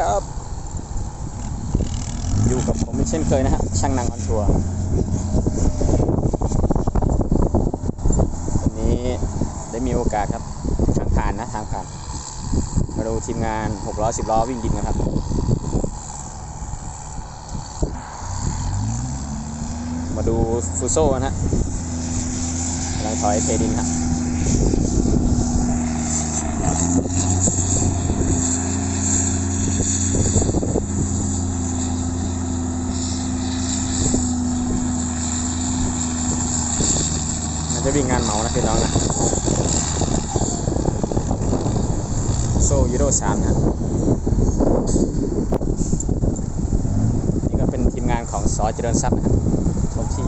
ครับ อยู่กับผมเช่นเคยนะฮะช่างนางออนทัวร์วันนี้ได้มีโอกาสครับทางผ่านนะทางผ่าน มาดูทีมงาน6ล้อ10ล้อวิ่งดินกันครับมาดูฟูโซ่นะฮะกำลังถอยเทดินครับ มันจะวิ่งงานเมานะพี่น้องนะโซ่ยูโรสามนะนี่ก็เป็นทีมงานของสอเจริญทรัพย์นะครับครบที่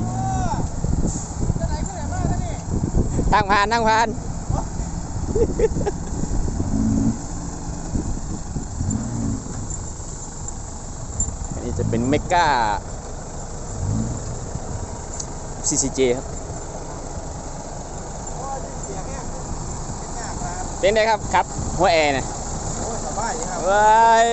ตั้งพานนั่งพานอันนี้จะเป็นเมกา CCJ ครับ เป็นไงครับครับ หัวแอร์นะโอ้ยสบายดีครับว้าย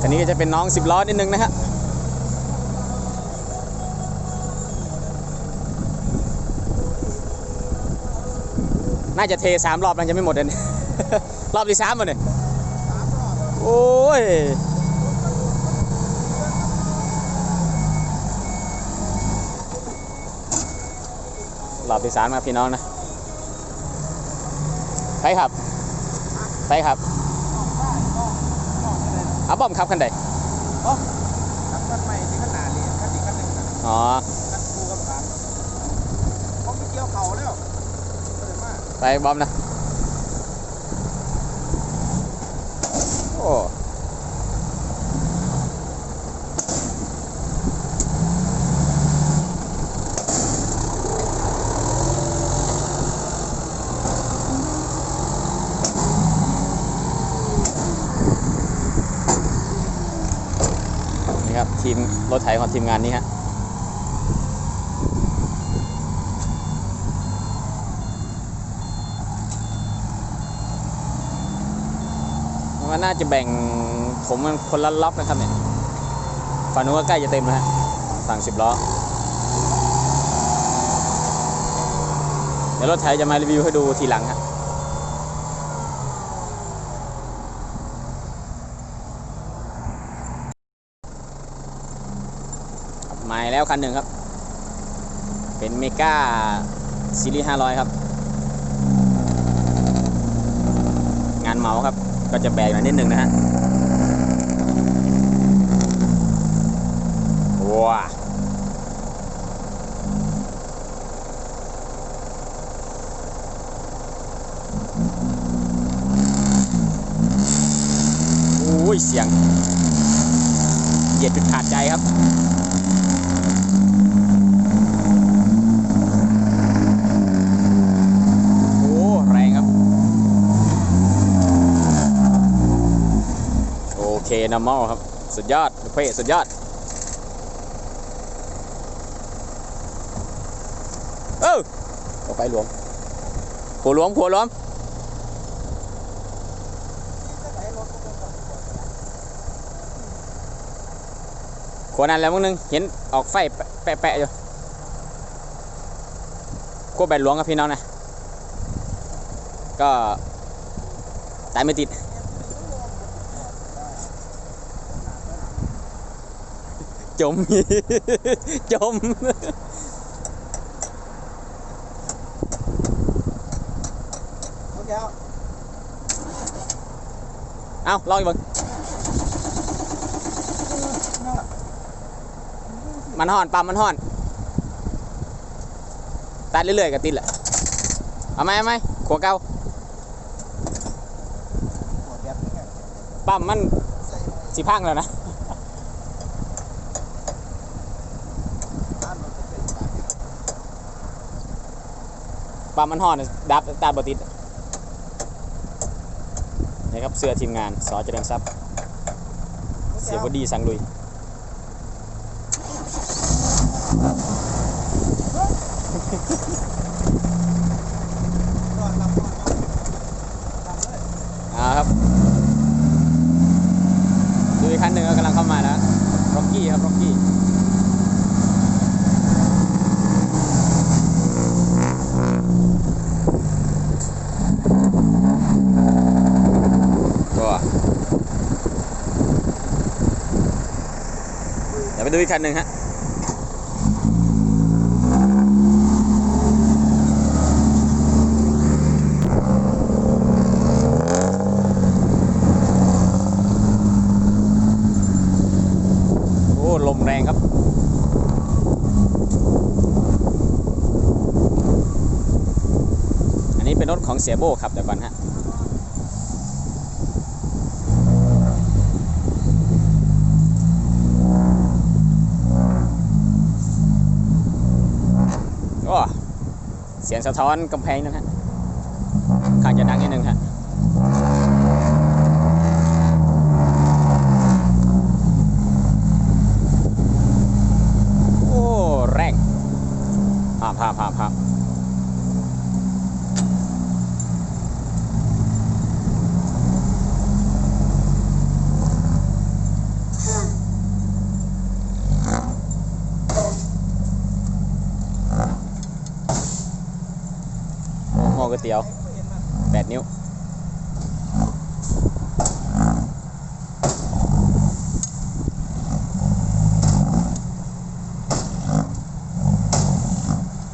คันนี้ก็จะเป็นน้องสิบล้อนิดนึงนะฮะน่าจะเทสามรอบแล้วจะไม่หมดเลยรอบที่สามมันเนี่ยสามรอบโอ้ย หลอบที่สามมาพี่น้องนะไปครับไปครับได้ก็ก็อะไรนะเอาบ้อมครับคันใดขับกันใหม่ที่ขนาดนี้ขั้นอีกขั้นหนึ่งนะอ๋อขั้นคูกับขานเขาไปเกี่ยวเขาแล้วก็เลยมาไปบอมนะ โอ้นี่ครับ ทีม รถไถของทีมงานนี้ฮะมันน่าจะแบ่งผมมันคนละล็อกนะครับเนี่ยฝั่งนู้นก็ใกล้จะเต็มแล้วฮะฝั่งสิบล้อเดี๋ยวรถไทยจะมารีวิวให้ดูทีหลังฮะ มาแล้วคันหนึ่งครับ เป็นเมกาซีรีส์500 ครับ งานเมาครับ ก็จะแบกหน่อยนิดนึงนะฮะว้าโอ้ยเสียงเหยียดจนขาดใจครับ โอ้ แรงครับ โอเค นัมมอลครับ สุดยอดเพ่สุดยอดเออออกไปหลวมขัวหลวมขัวหลวมขัวนั้นแล้วมึงนึง เห็นออกไฟแปะๆอยู่ขัวแบตหลวงครับพี่น้องนะ ก็ตายไม่ติด ม จมโอเคเอาเอาลองอีกเบิ่งมันห่อนปั๊มมันห่อน ตัดเรื่อยๆก็ติดแหละเอาไหมเอาไหมขวเก้าหัวแบบนี้ไงปั๊มมันใส่หน่อยสิพังแล้วนะ ด้านมันจะเป็นแบบนี้ ปั๊มมันห่อนดับตาบติดนี่ครับเสื้อทีมงานสอเจริญทรัพย์ เสียบดีสังลุย รอดรับ ดู อีกคันหนึ่งฮะโอ้ลมแรงครับ อันนี้เป็นรถของเสียโบครับเดี๋ยวก่อนฮะ สะท้อนกำแพงนะฮะข้างจะดังนิดนึงฮะโอ้แรงภาพาพภาพภาพหม้อก๋วยเตี๋ยวแปดนิ้ว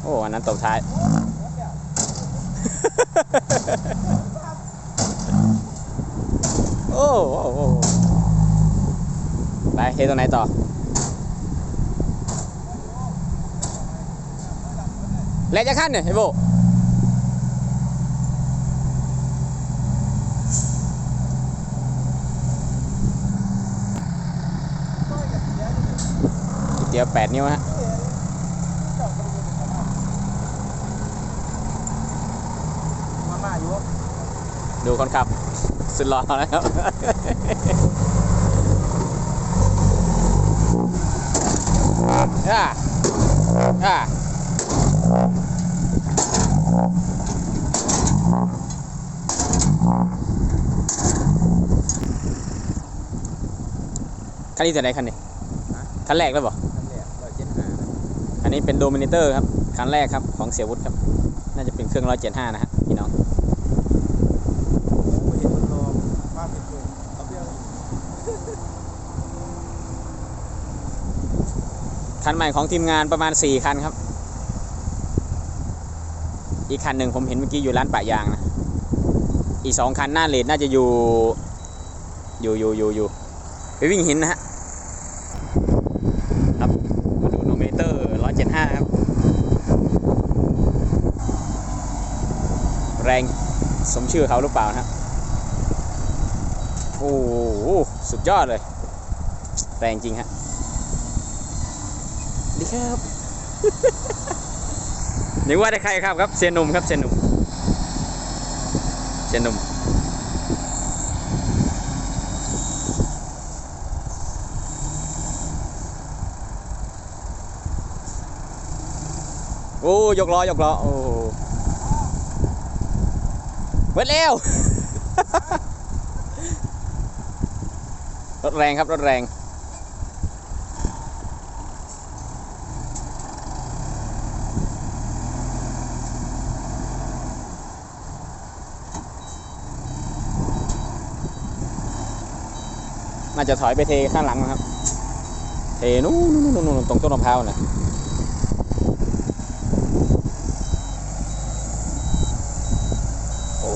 โอ้อันนั้นตบท้าย โอ้โอ้โอ้ไปเฮตรงไหนต่อ แล้วจะขั้นเนี่ยเฮโบเดี๋ยวแปดนิ้วฮะ มาม่าอยู่ ดูคนขับ สุดหล่อแล้วครับอ่าอ่าคันนี้แต่ไหนคันนี้คันแรกแล้วบ่คันแรกร้อยเจ็ดห้าอันนี้เป็นโดมิเนเตอร์ครับ คันแรกครับ ของเสียวุฒิครับ น่าจะเป็นเครื่อง 175 นะฮะพี่น้อง โอ้เห็นมันรอป้าเป็นตัวเอาเบี้ย คันใหม่ของทีมงานประมาณ 4 คันครับ อีกคันหนึ่งผมเห็นเมื่อกี้อยู่ร้านปะยางนะ อีกสองคันหน้าเลดน่าจะอยู่ อยู่อยู่อยู่อยู่ไปวิ่งหินนะฮะ ครับมาดูโนเมเตอร์ 175 ครับ แรงสมชื่อเขาหรือเปล่านะครับโอ้โหสุดยอดเลย แรงจริงฮะ ดีครับนึกว่าได้ใครครับครับเซียนหนุ่มครับเซียนหนุ่มเซียนหนุ่มโอ้ยกล้อยกล้อโอ้เบิดแล้วรถแรงครับรถแรงาจะถอยไปเทข้างหลังนะครับ เทนู้นนู้นนู้นตรงต้นมะพร้าวน่ะโอ้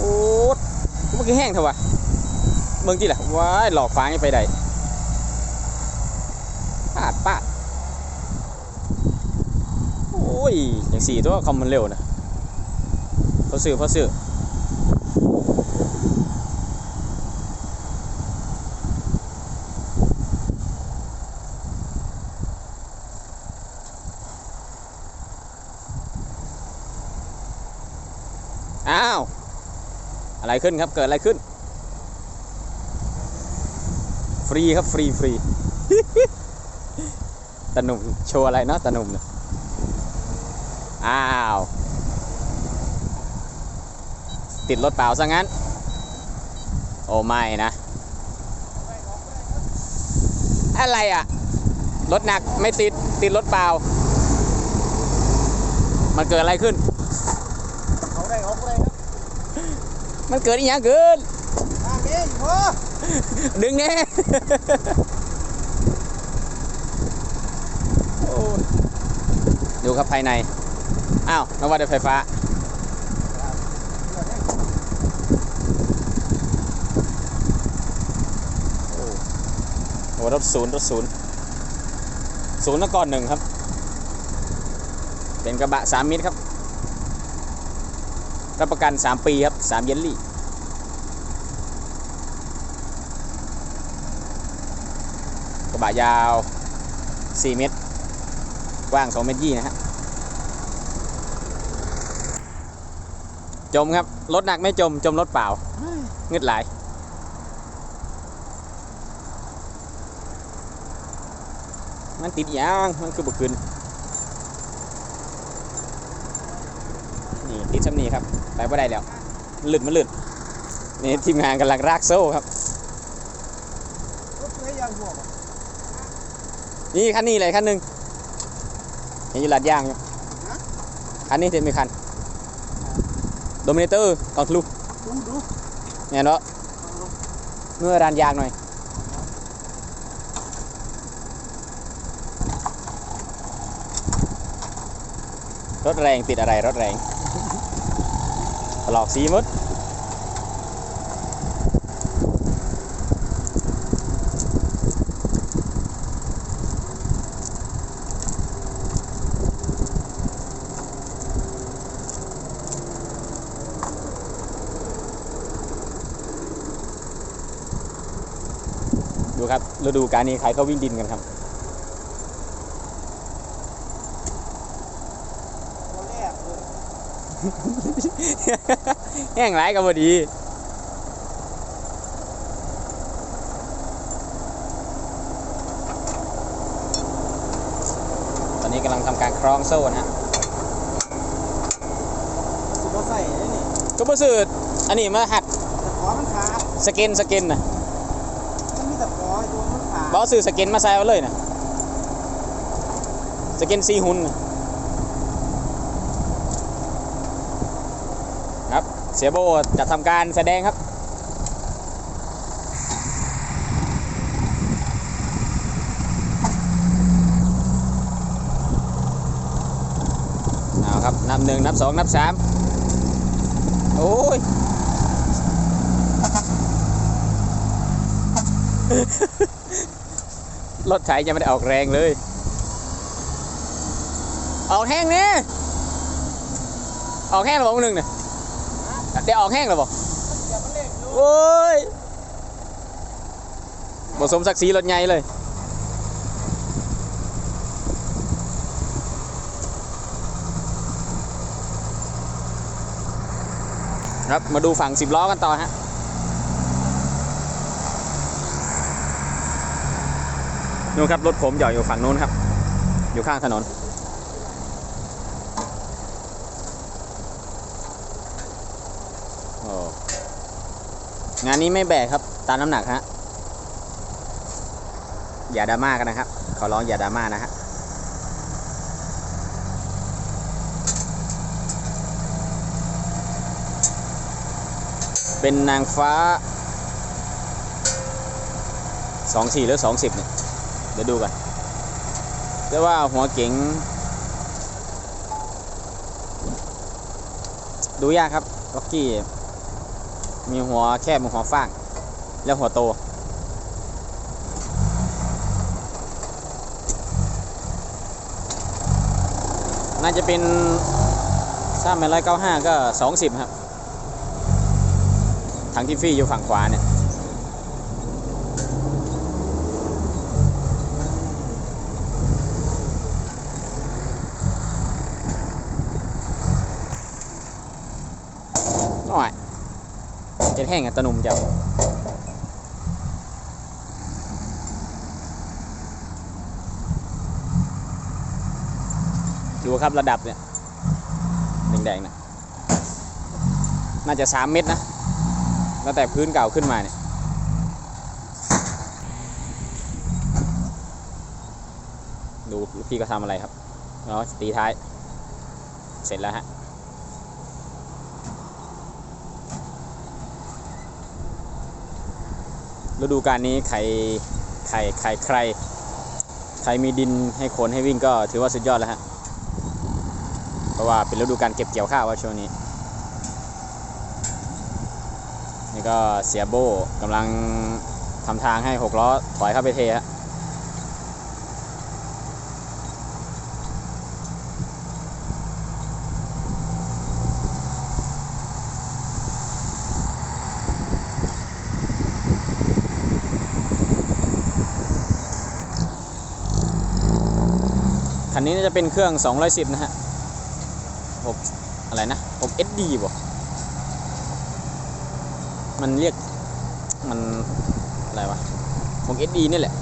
เมื่อกี้แห้งเถอะวะเมืองที่แหละว้ายหลอกฟ้าให้ไปได้ปาดปาดโอ้ยอย่างสี่ตัวคอมมันเร็วนะเพราะซื้อเพราะซื้อาว อะไรขึ้นครับ เกิดอะไรขึ้น ฟรีครับฟรีฟรีตาหนุ่มโชว์อะไรเนาะตาหนุ่มเนี่ยอ้าว ติดรถเปล่าซะงั้น โอ้ไม่นะ อะไรอะ รถหนักไม่ติดติดรถเปล่า มันเกิดอะไรขึ้น เขาได้ออกเลยครับ มันเกิดอีหยังเกินทางนี้อยู่พ่อดึงแน่ครับภายใน อ้าวนึกว่าได้ไฟฟ้าเพื่อให้โอ้รถศูนย์รถศูนย์ศูนย์นครหนึ่งครับ เป็นกระบะสามมิตรครับ รับประกันสามปีครับสามเยลลี่กระบะยาว 4 เมตรกว้าง 2 เมตรยี่นะฮะจมครับรถหนักไม่จม จมรถเปล่าเงึดหลายมันติดยาง มันคือบุกขึ้น ติดซ้ำนี่ครับ ไปไม่ได้แล้วหลุดมันหลุดนี่ทีมงานกำลังรากโซ่ครับรถเพื่อยางหัวนี่คันนี้เลยคันหนึ่งเห็นอยู่ลาดยางอยู่คันนี้เต็มมีคันโดมิเนเตอร์กองทะลุดูดูเนี่ยเนาะเมื่อรานยางหน่อยรถแรงติดอะไรรถแรง ถลอกสีมดดูครับฤดูกาลนี้ใครเขาวิ่งดินกันครับตัว แรกเลยแห้งไรก็พอดีตอนนี้กำลังทำการคล้องโซ่นะฮะสุดก็ใส่ได้นี่ก็มาซื้ออันนี้มาหัดแต่ขอมันขาดสเกนสเกนนะมันมีแต่ขอไอ้ตัวมันขาดบอซื้อสเกนมาใส่เอาเลยนะสเกนซีหุนน่ะครับ เสียโบจะทำการแสดงครับเอาครับนับหนึ่งนับสองนับสามโอ้ยรถไถยังไม่ได้ออกแรงเลย ออกแห้งเนี่ยออกแห้งหรือเปล่ามึงหนึ่งเนี่ย เดี๋ยวออกแห้งหรือเปล่าอย่ามันเล็กดูโอ้ยผสมศักดิ์ศรีรถใหญ่เลย ครับมาดูฝั่งสิบล้อกันต่อฮะนู่นครับรถผมจอดอยู่ฝั่งนู้นครับ อยู่ข้างถนน งานนี้ไม่แบกครับ ตามน้ำหนักฮะ อย่าดราม่ากันนะครับ ขอร้องอย่าดราม่านะฮะเป็นนางฟ้าสองสี่หรือสองสิบเนี่ย เดี๋ยวดูกันแต่ว่าหัวเก๋งดูยากครับล็อกกี้ มีหัวแคบมีหัวฟางแล้วหัวโต น่าจะเป็นถ้าเป็นร้อยเก้าห้าก็สองสิบครับทางที่ฟี่อยู่ฝั่งขวาเนี่ย น้อยเจ็ด แห้งอะตะหนุ่มเจ้าดูครับระดับเนี่ยแดงๆนะน่าจะสามเมตรนะตั้งแต่พื้นเก่าขึ้นมาเนี่ยดูลูกพี่ก็ทำอะไรครับเนาะตีท้าย เสร็จแล้วฮะ ฤดูกาลนี้ใครใครใครใคร ใครมีดินให้คนให้วิ่งก็ถือว่าสุดยอดแล้วฮะ เพราะว่าเป็นฤดูการเก็บเกี่ยวข้าวว่าช่วงนี้ นี่ก็เสียโบกำลังทำทางให้หกล้อถอยเข้าไปเทฮะ นนี้จะเป็นเครื่อง 210 นะฮะ6อะไรนะ6 SD บ่มันเรียก มัน อะไรวะของ SD นี่แหละ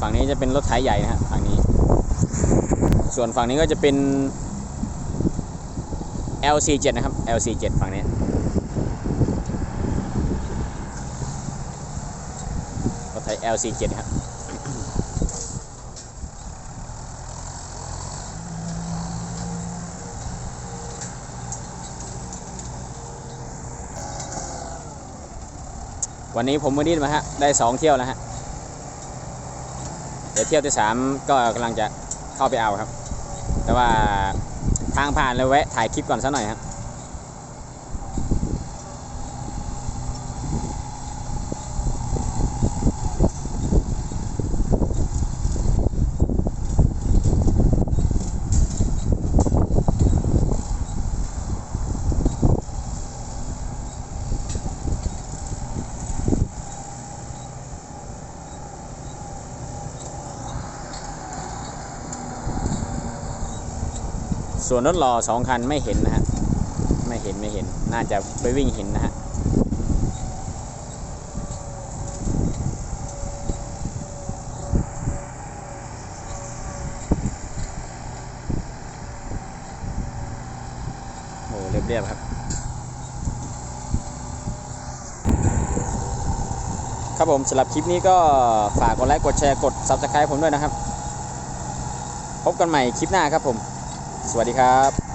ฝั่งนี้จะเป็นรถไถใหญ่นะฮะฝั่งนี้ ส่วนฝั่งนี้ก็จะเป็น LC7 นะครับ LC7 ฝั่งนี้รถไถ LC7 ครับวันนี้ผมมาดีมาฮะ ได้สองเที่ยวแล้วฮะ เดี๋ยวเที่ยวที่สามก็กำลังจะเข้าไปเอาครับ แต่ว่าทางผ่านเลยแวะถ่ายคลิปก่อนซะหน่อยครับ ส่วนรถรอสองคันไม่เห็นนะฮะไม่เห็นไม่เห็นน่าจะไปวิ่งเห็นนะฮะโอ้เรียบๆครับครับผมสำหรับคลิปนี้ก็ฝากกดไลค์กดแชร์กด Subscribe ผมด้วยนะครับ พบกันใหม่คลิปหน้าครับผม วัสดีครับ